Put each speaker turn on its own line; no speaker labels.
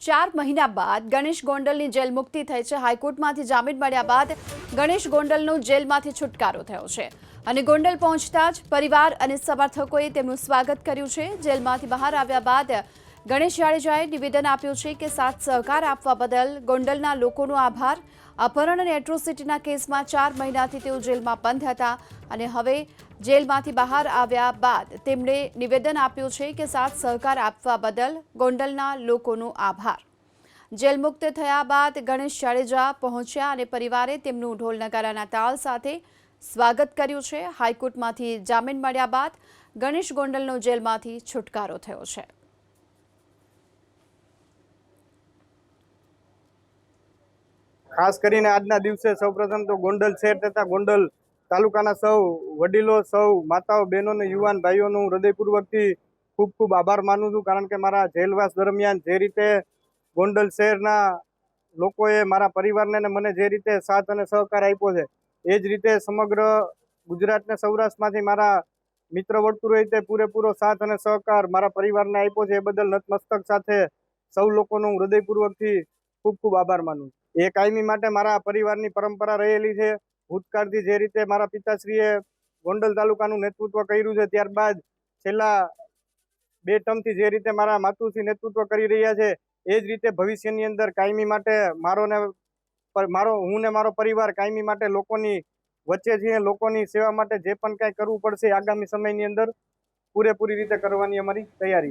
ચાર મહિના બાદ ગણેશ ગોંડલની જેલ મુક્તિ થઈ છે. હાઈકોર્ટમાંથી જામીન મળ્યા બાદ ગણેશ ગોંડલનો જેલમાંથી છુટકારો થયો છે. અને ગોંડલ પહોંચતા જ પરિવાર અને સમર્થકોએ તેમનું સ્વાગત કર્યું છે. જેલમાંથી બહાર આવ્યા બાદ ગણેશ જાડેજાએ નિવેદન આપ્યું છે કે સાથ સહકાર આપવા બદલ ગોંડલના લોકોનો આભાર. અપહરણ અને એટ્રોસિટીના કેસમાં ચાર મહિનાથી તેઓ જેલમાં બંધ હતા અને હવે જેલમાંથી બહાર આવ્યા બાદ તેમણે નિવેદન આપ્યું છે કે સાથ સહકાર આપવા બદલ ગોંડલના લોકોનો આભાર. જેલ મુક્ત થયા બાદ ગણેશ જાડેજા પહોંચ્યા અને પરિવારે તેમનું ઢોલ નગારાના તાલ સાથે સ્વાગત કર્યું છે. હાઈકોર્ટમાંથી જામીન મળ્યા બાદ ગણેશ ગોંડલનો જેલમાંથી છુટકારો થયો છે.
ખાસ કરીને આજના દિવસે સૌપ્રથમ તો ગોંડલ શહેર તથા ગોંડલ તાલુકાના સૌ વડીલો, સૌ માતાઓ, બહેનો અને યુવાન ભાઈઓનું હૃદયપૂર્વકથી ખૂબ ખૂબ આભાર માનું છું. કારણ કે મારા જેલવાસ દરમિયાન જે રીતે ગોંડલ શહેરના લોકોએ મારા પરિવારને અને મને જે રીતે સાથ અને સહકાર આપ્યો છે, એ જ રીતે સમગ્ર ગુજરાતને સૌરાષ્ટ્રમાંથી મારા મિત્ર વર્તુળોએ તે પૂરેપૂરો સાથ અને સહકાર મારા પરિવારને આપ્યો છે. એ બદલ નતમસ્તક સાથે સૌ લોકોનો હું હૃદયપૂર્વકથી ખૂબ ખૂબ આભાર માનું છું. એ કાયમી માટે મારા પરિવારની પરંપરા રહેલી છે. ભૂતકાળથી જે રીતે મારા પિતાશ્રીએ ગોંડલ તાલુકાનું નેતૃત્વ કર્યું છે, ત્યારબાદ છેલ્લા બે ટર્મથી જે રીતે મારા માતુશ્રી નેતૃત્વ કરી રહ્યા છે, એ જ રીતે ભવિષ્યની અંદર કાયમી માટે મારો ને મારો, હું ને મારો પરિવાર કાયમી માટે લોકોની વચ્ચે છીએ, લોકોની સેવા માટે જે પણ કાંઈ કરવું પડશે આગામી સમયની અંદર પૂરેપૂરી રીતે કરવાની અમારી તૈયારી